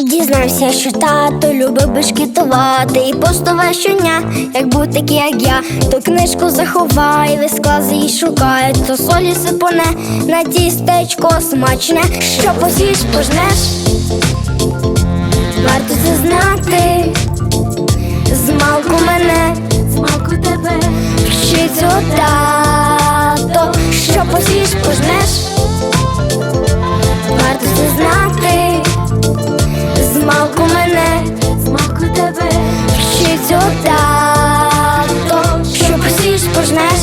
Дізнався, що тато любив бешкетувати і постував щодня, як будь такий, як я, то книжку заховає, весь клас її шукає, то солі сипоне на тістечко смачне, що посієш, пожнеш. Варто це знати, вчить тато, що посієш, пожнеш. Варто це знати, змалку мене. смаку тебе, Вчить тато, що посієш, пожнеш.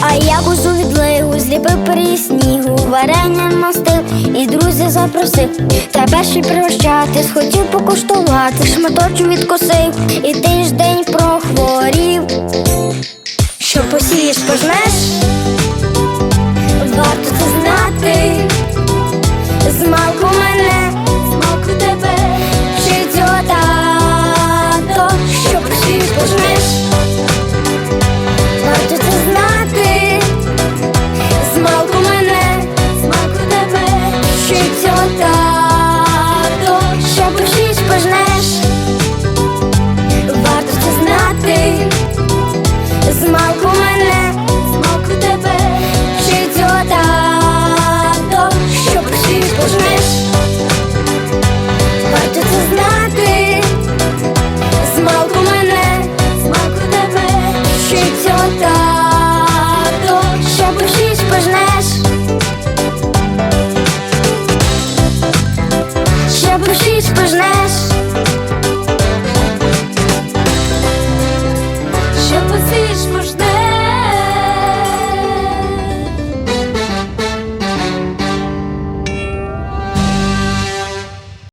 А я бузу відлигу, зліпив пиріг снігу, варення мастив і друзів запросив. Та перший пригощати, схотів покуштувати, шматочок відкусив і тиждень.